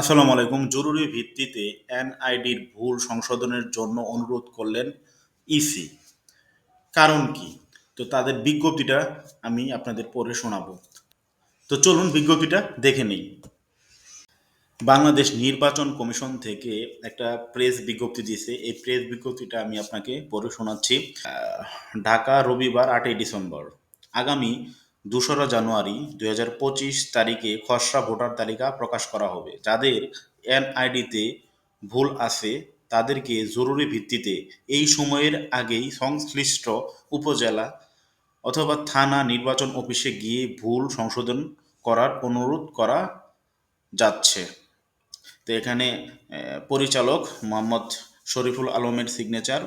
আসসালামু আলাইকুম। জরুরি ভিত্তিতে এনআইডির ভুল সংশোধনের জন্য অনুরোধ করলেন ইসি। কারণ কি? তো তাদের বিজ্ঞপ্তিটা আমি আপনাদের পড়ে শোনাবো। তো চলুন বিজ্ঞপ্তিটা দেখে নেই। বাংলাদেশ নির্বাচন কমিশন থেকে একটা প্রেস বিজ্ঞপ্তি দিয়েছে। এই প্রেস বিজ্ঞপ্তিটা আমি আপনাকে পড়ে শোনাচ্ছি। ঢাকা রবিবার আটই ডিসেম্বর। আগামী দোসরা জানুয়ারি দুই হাজার পঁচিশ তারিখে খসড়া ভোটার তালিকা প্রকাশ করা হবে। যাদের এনআইডিতে ভুল আছে, তাদেরকে জরুরি ভিত্তিতে এই সময়ের আগেই সংশ্লিষ্ট উপজেলা অথবা থানা নির্বাচন অফিসে গিয়ে ভুল সংশোধন করার অনুরোধ করা যাচ্ছে। তো এখানে পরিচালক মোহাম্মদ শরীফুল আলমের সিগনেচার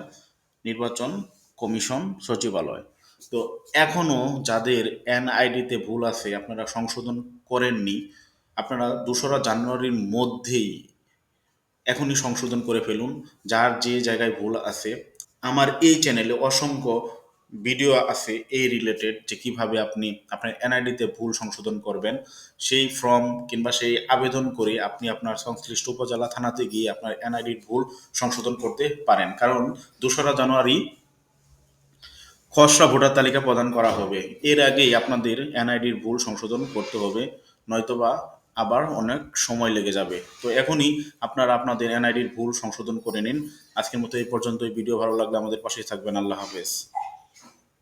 নির্বাচন কমিশন সচিবালয়। তো এখনও যাদের এনআইডিতে ভুল আছে, আপনারা সংশোধন করেননি, আপনারা দোসরা জানুয়ারির মধ্যেই এখনই সংশোধন করে ফেলুন। যার যে জায়গায় ভুল আছে, আমার এই চ্যানেলে অসংখ্য ভিডিও আছে এই রিলেটেড যে কীভাবে আপনি আপনার এনআইডিতে ভুল সংশোধন করবেন। সেই ফর্ম কিংবা সেই আবেদন করে আপনি আপনার সংশ্লিষ্ট উপজেলা থানাতে গিয়ে আপনার এনআইডির ভুল সংশোধন করতে পারেন। কারণ দোসরা জানুয়ারি খসড়া ভোটার তালিকা প্রদান করা হবে। এর আগেই আপনাদের এনআইডির ভুল সংশোধন করতে হবে, নয়তোবা আবার অনেক সময় লেগে যাবে। তো এখনই আপনারা আপনাদের এনআইডির ভুল সংশোধন করে নিন। আজকের মতো এই পর্যন্তই। ভিডিও ভালো লাগলে আমাদের পাশেই থাকবেন। আল্লাহ হাফেজ।